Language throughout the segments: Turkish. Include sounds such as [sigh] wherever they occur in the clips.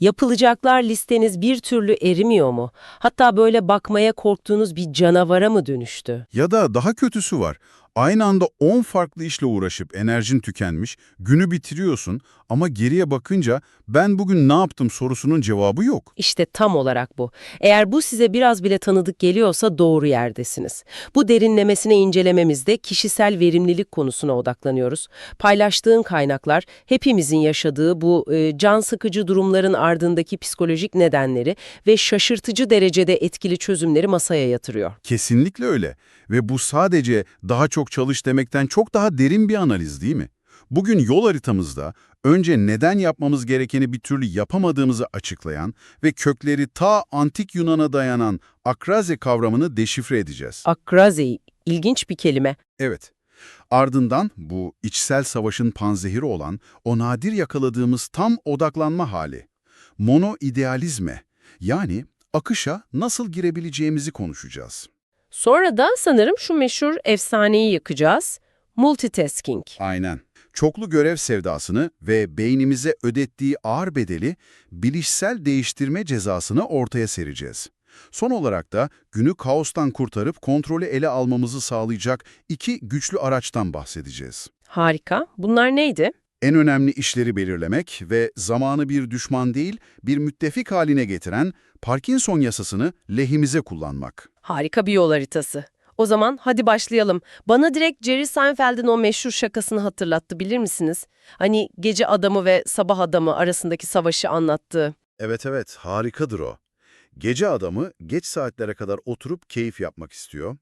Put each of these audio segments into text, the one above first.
Yapılacaklar listeniz bir türlü erimiyor mu? Hatta böyle bakmaya korktuğunuz bir canavara mı dönüştü? Ya da daha kötüsü var. Aynı anda 10 farklı işle uğraşıp enerjin tükenmiş, günü bitiriyorsun ama geriye bakınca ben bugün ne yaptım sorusunun cevabı yok. İşte tam olarak bu. Eğer bu size biraz bile tanıdık geliyorsa doğru yerdesiniz. Bu derinlemesine incelememizde kişisel verimlilik konusuna odaklanıyoruz. Paylaştığın kaynaklar hepimizin yaşadığı bu e, can sıkıcı durumların ardındaki psikolojik nedenleri ve şaşırtıcı derecede etkili çözümleri masaya yatırıyor. Kesinlikle öyle ve bu sadece daha çok çalış demekten çok daha derin bir analiz değil mi? Bugün yol haritamızda önce neden yapmamız gerekeni bir türlü yapamadığımızı açıklayan ve kökleri ta antik Yunan'a dayanan akraze kavramını deşifre edeceğiz. Akrazi, ilginç bir kelime. Evet. Ardından bu içsel savaşın panzehiri olan o nadir yakaladığımız tam odaklanma hali. Monoidealizme yani akışa nasıl girebileceğimizi konuşacağız. Sonra da sanırım şu meşhur efsaneyi yakacağız. Multitasking. Aynen. Çoklu görev sevdasını ve beynimize ödettiği ağır bedeli bilişsel değiştirme cezasını ortaya sereceğiz. Son olarak da günü kaostan kurtarıp kontrolü ele almamızı sağlayacak iki güçlü araçtan bahsedeceğiz. Harika. Bunlar neydi? En önemli işleri belirlemek ve zamanı bir düşman değil, bir müttefik haline getiren Parkinson yasasını lehimize kullanmak. Harika bir yol haritası. O zaman hadi başlayalım. Bana direkt Jerry Seinfeld'in o meşhur şakasını hatırlattı bilir misiniz? Hani gece adamı ve sabah adamı arasındaki savaşı anlattığı. Evet evet, harikadır o. Gece adamı geç saatlere kadar oturup keyif yapmak istiyor.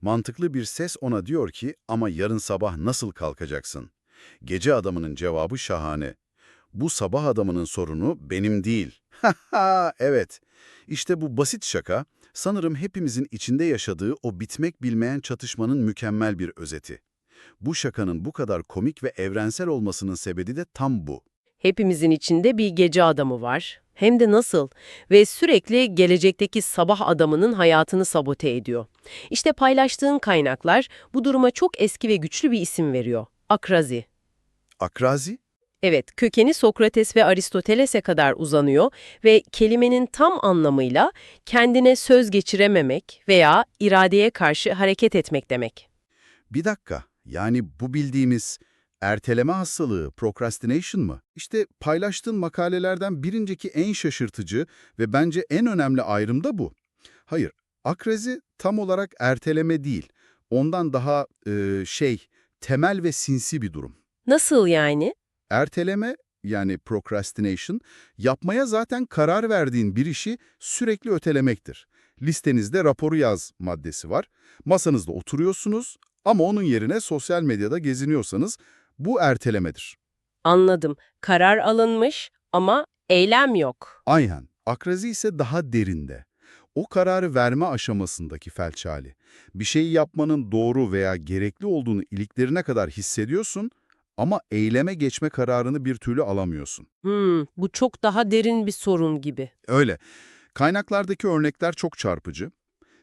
Mantıklı bir ses ona diyor ki ama yarın sabah nasıl kalkacaksın? Gece adamının cevabı şahane. Bu sabah adamının sorunu benim değil. [laughs] Evet. İşte bu basit şaka sanırım hepimizin içinde yaşadığı o bitmek bilmeyen çatışmanın mükemmel bir özeti. Bu şakanın bu kadar komik ve evrensel olmasının sebebi de tam bu. Hepimizin içinde bir gece adamı var. Hem de nasıl? Ve sürekli gelecekteki sabah adamının hayatını sabote ediyor. İşte paylaştığın kaynaklar bu duruma çok eski ve güçlü bir isim veriyor. Akrazi. Akrazi? Evet, kökeni Sokrates ve Aristoteles'e kadar uzanıyor ve kelimenin tam anlamıyla kendine söz geçirememek veya iradeye karşı hareket etmek demek. Bir dakika, yani bu bildiğimiz erteleme hastalığı, procrastination mı? İşte paylaştığın makalelerden birinceki en şaşırtıcı ve bence en önemli ayrım da bu. Hayır, akrezi tam olarak erteleme değil, ondan daha e, şey, temel ve sinsi bir durum. Nasıl yani? Erteleme yani procrastination, yapmaya zaten karar verdiğin bir işi sürekli ötelemektir. Listenizde raporu yaz maddesi var. Masanızda oturuyorsunuz ama onun yerine sosyal medyada geziniyorsanız bu ertelemedir. Anladım. Karar alınmış ama eylem yok. Aynen. Akrazi ise daha derinde. O kararı verme aşamasındaki felç hali. Bir şeyi yapmanın doğru veya gerekli olduğunu iliklerine kadar hissediyorsun ama eyleme geçme kararını bir türlü alamıyorsun. Hmm, bu çok daha derin bir sorun gibi. Öyle. Kaynaklardaki örnekler çok çarpıcı.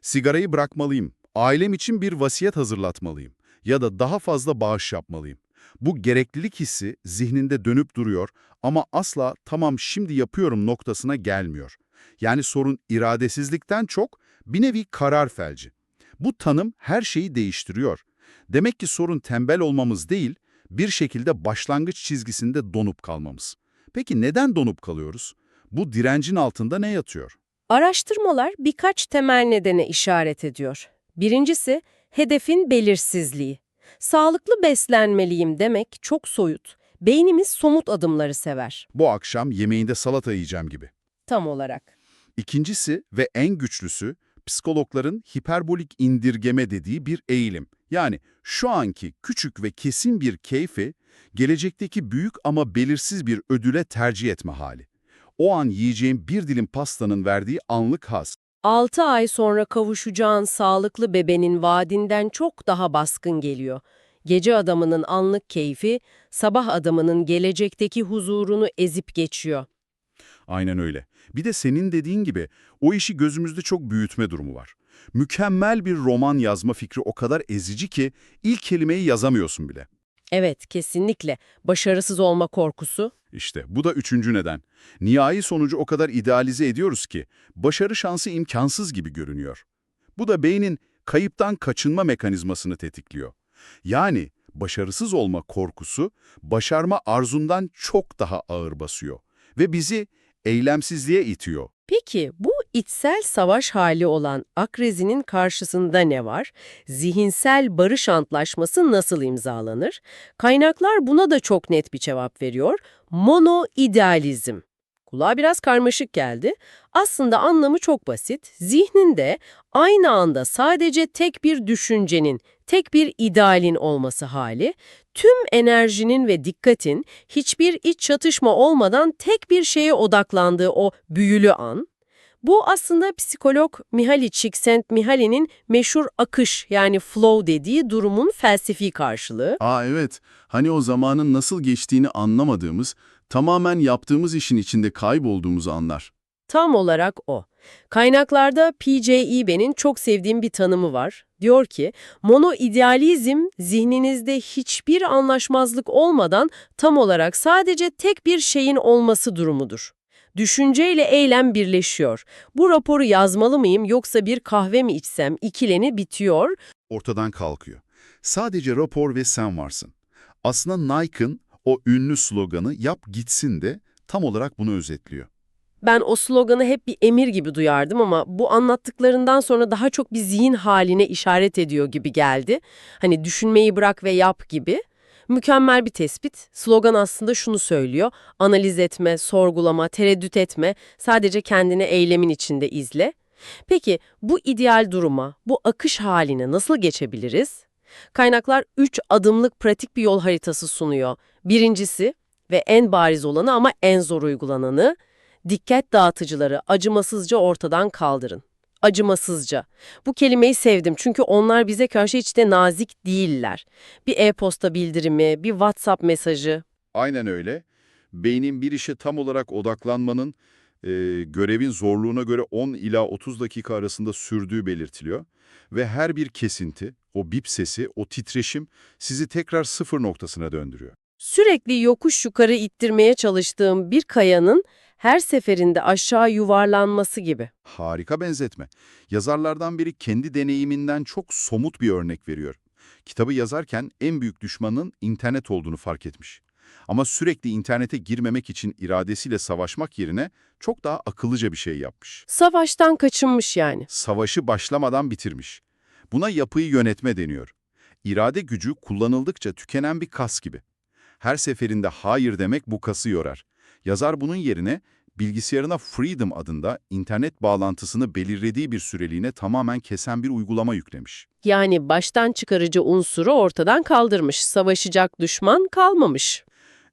Sigarayı bırakmalıyım, ailem için bir vasiyet hazırlatmalıyım ya da daha fazla bağış yapmalıyım. Bu gereklilik hissi zihninde dönüp duruyor ama asla tamam şimdi yapıyorum noktasına gelmiyor. Yani sorun iradesizlikten çok bir nevi karar felci. Bu tanım her şeyi değiştiriyor. Demek ki sorun tembel olmamız değil, bir şekilde başlangıç çizgisinde donup kalmamız. Peki neden donup kalıyoruz? Bu direncin altında ne yatıyor? Araştırmalar birkaç temel nedene işaret ediyor. Birincisi, hedefin belirsizliği. Sağlıklı beslenmeliyim demek çok soyut. Beynimiz somut adımları sever. Bu akşam yemeğinde salata yiyeceğim gibi. Tam olarak. İkincisi ve en güçlüsü psikologların hiperbolik indirgeme dediği bir eğilim. Yani şu anki küçük ve kesin bir keyfi gelecekteki büyük ama belirsiz bir ödüle tercih etme hali. O an yiyeceğim bir dilim pastanın verdiği anlık haz. 6 ay sonra kavuşacağın sağlıklı bebenin vaadinden çok daha baskın geliyor. Gece adamının anlık keyfi, sabah adamının gelecekteki huzurunu ezip geçiyor. Aynen öyle. Bir de senin dediğin gibi o işi gözümüzde çok büyütme durumu var. Mükemmel bir roman yazma fikri o kadar ezici ki ilk kelimeyi yazamıyorsun bile. Evet, kesinlikle. Başarısız olma korkusu. İşte bu da üçüncü neden. Nihai sonucu o kadar idealize ediyoruz ki başarı şansı imkansız gibi görünüyor. Bu da beynin kayıptan kaçınma mekanizmasını tetikliyor. Yani başarısız olma korkusu başarma arzundan çok daha ağır basıyor ve bizi eylemsizliğe itiyor. Peki bu içsel savaş hali olan akrezinin karşısında ne var? Zihinsel barış antlaşması nasıl imzalanır? Kaynaklar buna da çok net bir cevap veriyor. Monoidealizm. Kulağa biraz karmaşık geldi. Aslında anlamı çok basit. Zihninde aynı anda sadece tek bir düşüncenin, tek bir idealin olması hali, tüm enerjinin ve dikkatin hiçbir iç çatışma olmadan tek bir şeye odaklandığı o büyülü an, bu aslında psikolog Mihaly Csikszentmihalyi'nin meşhur akış yani flow dediği durumun felsefi karşılığı. Aa evet, hani o zamanın nasıl geçtiğini anlamadığımız, tamamen yaptığımız işin içinde kaybolduğumuzu anlar. Tam olarak o. Kaynaklarda P.J. Eben'in çok sevdiğim bir tanımı var. Diyor ki, monoidealizm zihninizde hiçbir anlaşmazlık olmadan tam olarak sadece tek bir şeyin olması durumudur. Düşünceyle eylem birleşiyor. Bu raporu yazmalı mıyım yoksa bir kahve mi içsem ikileni bitiyor. Ortadan kalkıyor. Sadece rapor ve sen varsın. Aslında Nike'ın o ünlü sloganı yap gitsin de tam olarak bunu özetliyor. Ben o sloganı hep bir emir gibi duyardım ama bu anlattıklarından sonra daha çok bir zihin haline işaret ediyor gibi geldi. Hani düşünmeyi bırak ve yap gibi. Mükemmel bir tespit. Slogan aslında şunu söylüyor. Analiz etme, sorgulama, tereddüt etme. Sadece kendini eylemin içinde izle. Peki bu ideal duruma, bu akış haline nasıl geçebiliriz? Kaynaklar 3 adımlık pratik bir yol haritası sunuyor. Birincisi ve en bariz olanı ama en zor uygulananı, dikkat dağıtıcıları acımasızca ortadan kaldırın. Acımasızca. Bu kelimeyi sevdim çünkü onlar bize karşı hiç de nazik değiller. Bir e-posta bildirimi, bir WhatsApp mesajı. Aynen öyle. Beynin bir işe tam olarak odaklanmanın e, görevin zorluğuna göre 10 ila 30 dakika arasında sürdüğü belirtiliyor. Ve her bir kesinti, o bip sesi, o titreşim sizi tekrar sıfır noktasına döndürüyor. Sürekli yokuş yukarı ittirmeye çalıştığım bir kayanın her seferinde aşağı yuvarlanması gibi. Harika benzetme. Yazarlardan biri kendi deneyiminden çok somut bir örnek veriyor. Kitabı yazarken en büyük düşmanın internet olduğunu fark etmiş. Ama sürekli internete girmemek için iradesiyle savaşmak yerine çok daha akıllıca bir şey yapmış. Savaştan kaçınmış yani. Savaşı başlamadan bitirmiş. Buna yapıyı yönetme deniyor. İrade gücü kullanıldıkça tükenen bir kas gibi. Her seferinde hayır demek bu kası yorar. Yazar bunun yerine bilgisayarına Freedom adında internet bağlantısını belirlediği bir süreliğine tamamen kesen bir uygulama yüklemiş. Yani baştan çıkarıcı unsuru ortadan kaldırmış. Savaşacak düşman kalmamış.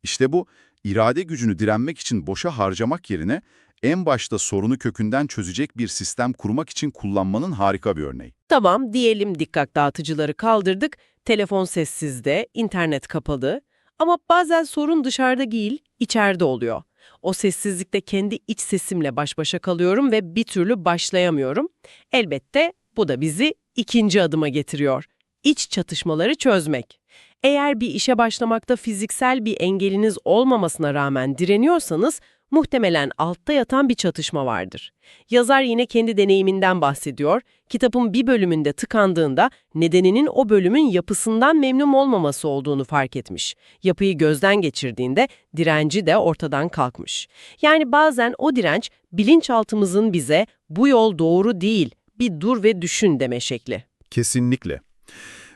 İşte bu irade gücünü direnmek için boşa harcamak yerine en başta sorunu kökünden çözecek bir sistem kurmak için kullanmanın harika bir örneği. Tamam diyelim dikkat dağıtıcıları kaldırdık. Telefon sessizde, internet kapalı. Ama bazen sorun dışarıda değil, içeride oluyor. O sessizlikte kendi iç sesimle baş başa kalıyorum ve bir türlü başlayamıyorum. Elbette bu da bizi ikinci adıma getiriyor. İç çatışmaları çözmek. Eğer bir işe başlamakta fiziksel bir engeliniz olmamasına rağmen direniyorsanız muhtemelen altta yatan bir çatışma vardır. Yazar yine kendi deneyiminden bahsediyor. Kitabın bir bölümünde tıkandığında nedeninin o bölümün yapısından memnun olmaması olduğunu fark etmiş. Yapıyı gözden geçirdiğinde direnci de ortadan kalkmış. Yani bazen o direnç bilinçaltımızın bize bu yol doğru değil, bir dur ve düşün deme şekli. Kesinlikle.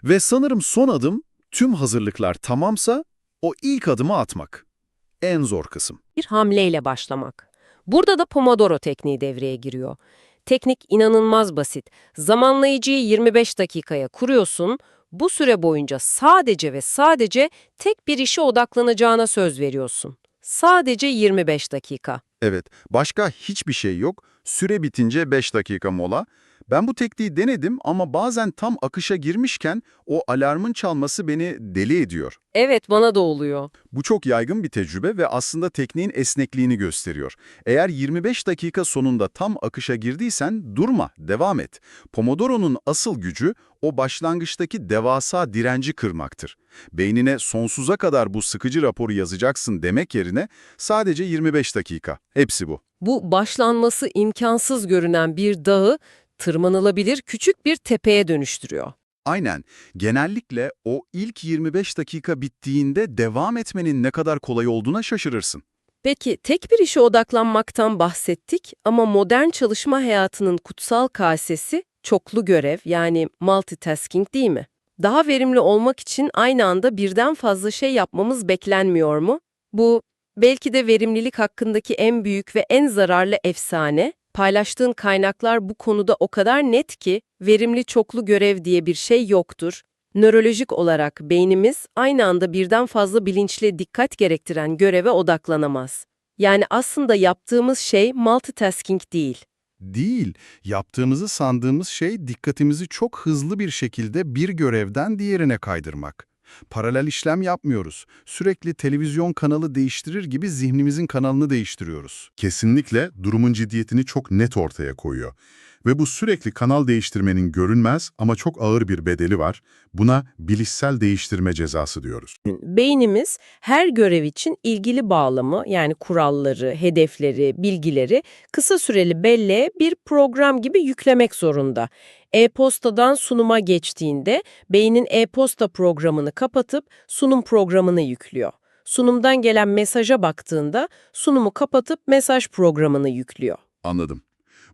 Ve sanırım son adım, tüm hazırlıklar tamamsa, o ilk adımı atmak. En zor kısım. bir hamleyle başlamak. Burada da Pomodoro tekniği devreye giriyor. Teknik inanılmaz basit. Zamanlayıcıyı 25 dakikaya kuruyorsun. Bu süre boyunca sadece ve sadece tek bir işe odaklanacağına söz veriyorsun. Sadece 25 dakika. Evet, başka hiçbir şey yok. Süre bitince 5 dakika mola. Ben bu tekniği denedim ama bazen tam akışa girmişken o alarmın çalması beni deli ediyor. Evet, bana da oluyor. Bu çok yaygın bir tecrübe ve aslında tekniğin esnekliğini gösteriyor. Eğer 25 dakika sonunda tam akışa girdiysen durma, devam et. Pomodoro'nun asıl gücü o başlangıçtaki devasa direnci kırmaktır. Beynine sonsuza kadar bu sıkıcı raporu yazacaksın demek yerine sadece 25 dakika. Hepsi bu. Bu başlanması imkansız görünen bir dağı tırmanılabilir küçük bir tepeye dönüştürüyor. Aynen. Genellikle o ilk 25 dakika bittiğinde devam etmenin ne kadar kolay olduğuna şaşırırsın. Peki tek bir işe odaklanmaktan bahsettik ama modern çalışma hayatının kutsal kasesi çoklu görev yani multitasking değil mi? Daha verimli olmak için aynı anda birden fazla şey yapmamız beklenmiyor mu? Bu belki de verimlilik hakkındaki en büyük ve en zararlı efsane. Paylaştığın kaynaklar bu konuda o kadar net ki verimli çoklu görev diye bir şey yoktur. Nörolojik olarak beynimiz aynı anda birden fazla bilinçli dikkat gerektiren göreve odaklanamaz. Yani aslında yaptığımız şey multitasking değil. Değil, yaptığımızı sandığımız şey dikkatimizi çok hızlı bir şekilde bir görevden diğerine kaydırmak. Paralel işlem yapmıyoruz. Sürekli televizyon kanalı değiştirir gibi zihnimizin kanalını değiştiriyoruz. Kesinlikle durumun ciddiyetini çok net ortaya koyuyor. Ve bu sürekli kanal değiştirmenin görünmez ama çok ağır bir bedeli var. Buna bilişsel değiştirme cezası diyoruz. Beynimiz her görev için ilgili bağlamı yani kuralları, hedefleri, bilgileri kısa süreli belleğe bir program gibi yüklemek zorunda. E-postadan sunuma geçtiğinde beynin e-posta programını kapatıp sunum programını yüklüyor. Sunumdan gelen mesaja baktığında sunumu kapatıp mesaj programını yüklüyor. Anladım.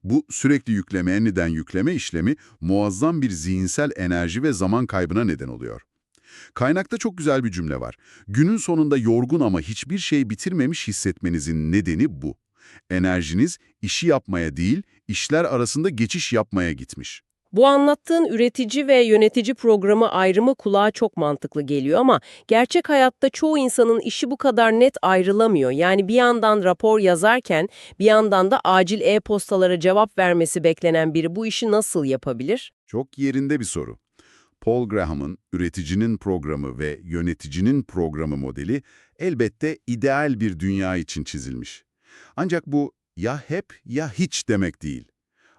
Bu sürekli yükleme yeniden yükleme işlemi muazzam bir zihinsel enerji ve zaman kaybına neden oluyor. Kaynakta çok güzel bir cümle var. Günün sonunda yorgun ama hiçbir şey bitirmemiş hissetmenizin nedeni bu. Enerjiniz işi yapmaya değil, işler arasında geçiş yapmaya gitmiş. Bu anlattığın üretici ve yönetici programı ayrımı kulağa çok mantıklı geliyor ama gerçek hayatta çoğu insanın işi bu kadar net ayrılamıyor. Yani bir yandan rapor yazarken bir yandan da acil e-postalara cevap vermesi beklenen biri bu işi nasıl yapabilir? Çok yerinde bir soru. Paul Graham'ın üreticinin programı ve yöneticinin programı modeli elbette ideal bir dünya için çizilmiş. Ancak bu ya hep ya hiç demek değil.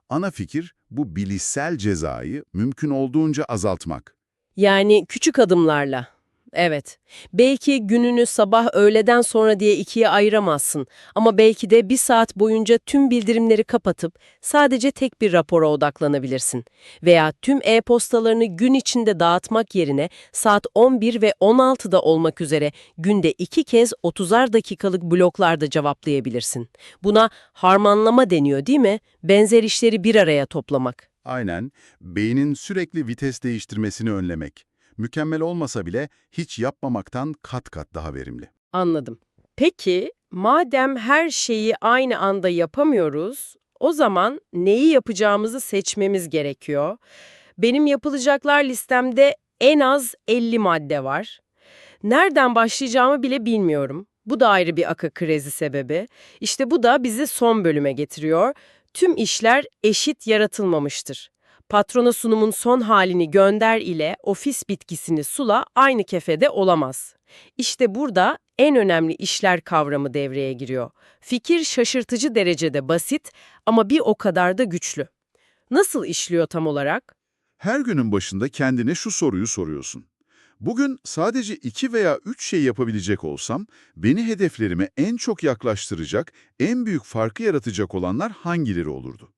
Ana fikir bu bilişsel cezayı mümkün olduğunca azaltmak. Yani küçük adımlarla. Evet. Belki gününü sabah öğleden sonra diye ikiye ayıramazsın ama belki de bir saat boyunca tüm bildirimleri kapatıp sadece tek bir rapora odaklanabilirsin. Veya tüm e-postalarını gün içinde dağıtmak yerine saat 11 ve 16'da olmak üzere günde iki kez 30'ar dakikalık bloklarda cevaplayabilirsin. Buna harmanlama deniyor değil mi? Benzer işleri bir araya toplamak. Aynen, beynin sürekli vites değiştirmesini önlemek. Mükemmel olmasa bile hiç yapmamaktan kat kat daha verimli. Anladım. Peki, madem her şeyi aynı anda yapamıyoruz, o zaman neyi yapacağımızı seçmemiz gerekiyor. Benim yapılacaklar listemde en az 50 madde var. Nereden başlayacağımı bile bilmiyorum. Bu da ayrı bir akıl krizi sebebi. İşte bu da bizi son bölüme getiriyor. Tüm işler eşit yaratılmamıştır. Patrona sunumun son halini gönder ile ofis bitkisini sula aynı kefede olamaz. İşte burada en önemli işler kavramı devreye giriyor. Fikir şaşırtıcı derecede basit ama bir o kadar da güçlü. Nasıl işliyor tam olarak? Her günün başında kendine şu soruyu soruyorsun. Bugün sadece iki veya üç şey yapabilecek olsam, beni hedeflerime en çok yaklaştıracak, en büyük farkı yaratacak olanlar hangileri olurdu?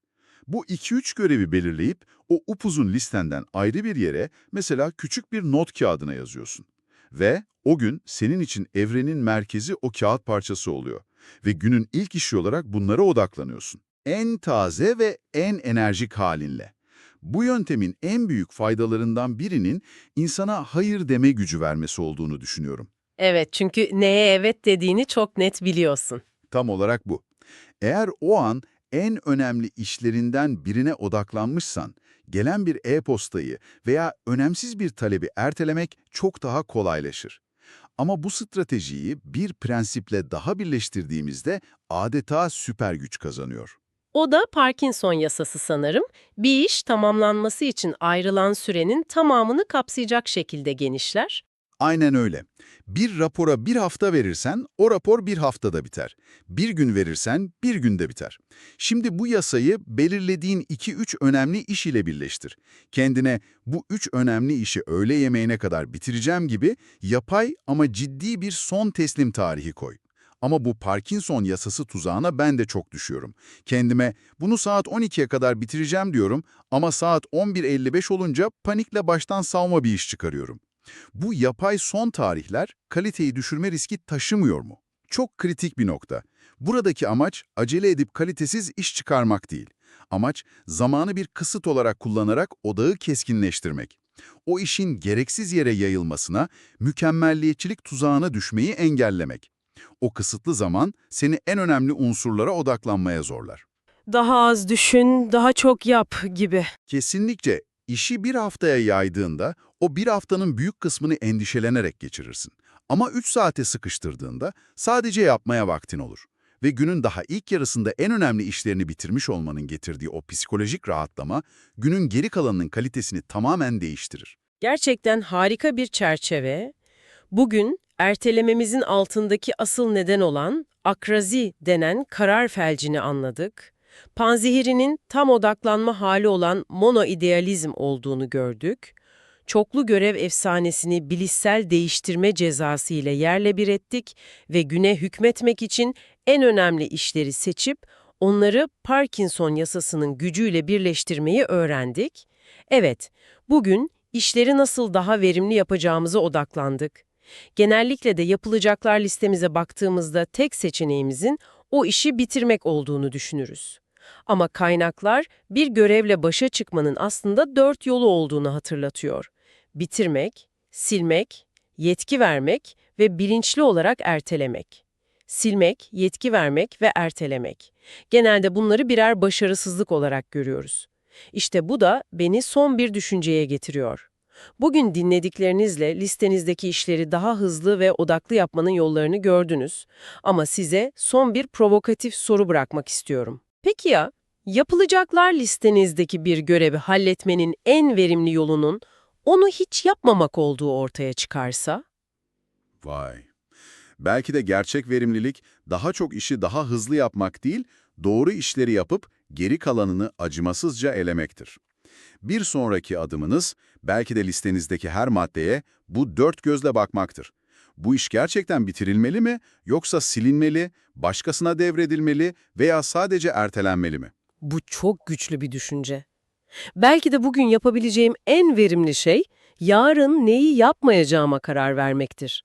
Bu 2-3 görevi belirleyip o upuzun listenden ayrı bir yere mesela küçük bir not kağıdına yazıyorsun. Ve o gün senin için evrenin merkezi o kağıt parçası oluyor. Ve günün ilk işi olarak bunlara odaklanıyorsun. En taze ve en enerjik halinle. Bu yöntemin en büyük faydalarından birinin insana hayır deme gücü vermesi olduğunu düşünüyorum. Evet çünkü neye evet dediğini çok net biliyorsun. Tam olarak bu. Eğer o an en önemli işlerinden birine odaklanmışsan, gelen bir e-postayı veya önemsiz bir talebi ertelemek çok daha kolaylaşır. Ama bu stratejiyi bir prensiple daha birleştirdiğimizde adeta süper güç kazanıyor. O da Parkinson yasası sanırım. Bir iş tamamlanması için ayrılan sürenin tamamını kapsayacak şekilde genişler. Aynen öyle. Bir rapora bir hafta verirsen o rapor bir haftada biter. Bir gün verirsen bir günde biter. Şimdi bu yasayı belirlediğin 2-3 önemli iş ile birleştir. Kendine bu 3 önemli işi öğle yemeğine kadar bitireceğim gibi yapay ama ciddi bir son teslim tarihi koy. Ama bu Parkinson yasası tuzağına ben de çok düşüyorum. Kendime bunu saat 12'ye kadar bitireceğim diyorum ama saat 11.55 olunca panikle baştan savma bir iş çıkarıyorum. Bu yapay son tarihler kaliteyi düşürme riski taşımıyor mu? Çok kritik bir nokta. Buradaki amaç acele edip kalitesiz iş çıkarmak değil. Amaç zamanı bir kısıt olarak kullanarak odağı keskinleştirmek. O işin gereksiz yere yayılmasına, mükemmelliyetçilik tuzağına düşmeyi engellemek. O kısıtlı zaman seni en önemli unsurlara odaklanmaya zorlar. Daha az düşün, daha çok yap gibi. Kesinlikle işi bir haftaya yaydığında o bir haftanın büyük kısmını endişelenerek geçirirsin. Ama 3 saate sıkıştırdığında sadece yapmaya vaktin olur. Ve günün daha ilk yarısında en önemli işlerini bitirmiş olmanın getirdiği o psikolojik rahatlama, günün geri kalanının kalitesini tamamen değiştirir. Gerçekten harika bir çerçeve. Bugün ertelememizin altındaki asıl neden olan akrazi denen karar felcini anladık. Panzehirinin tam odaklanma hali olan monoidealizm olduğunu gördük. Çoklu görev efsanesini bilişsel değiştirme cezası ile yerle bir ettik ve güne hükmetmek için en önemli işleri seçip onları Parkinson yasasının gücüyle birleştirmeyi öğrendik. Evet, bugün işleri nasıl daha verimli yapacağımıza odaklandık. Genellikle de yapılacaklar listemize baktığımızda tek seçeneğimizin o işi bitirmek olduğunu düşünürüz. Ama kaynaklar bir görevle başa çıkmanın aslında dört yolu olduğunu hatırlatıyor. Bitirmek, silmek, yetki vermek ve bilinçli olarak ertelemek. Silmek, yetki vermek ve ertelemek. Genelde bunları birer başarısızlık olarak görüyoruz. İşte bu da beni son bir düşünceye getiriyor. Bugün dinlediklerinizle listenizdeki işleri daha hızlı ve odaklı yapmanın yollarını gördünüz. Ama size son bir provokatif soru bırakmak istiyorum. Peki ya, yapılacaklar listenizdeki bir görevi halletmenin en verimli yolunun onu hiç yapmamak olduğu ortaya çıkarsa? Vay. Belki de gerçek verimlilik daha çok işi daha hızlı yapmak değil, doğru işleri yapıp geri kalanını acımasızca elemektir. Bir sonraki adımınız belki de listenizdeki her maddeye bu dört gözle bakmaktır. Bu iş gerçekten bitirilmeli mi yoksa silinmeli, başkasına devredilmeli veya sadece ertelenmeli mi? Bu çok güçlü bir düşünce. Belki de bugün yapabileceğim en verimli şey, yarın neyi yapmayacağıma karar vermektir.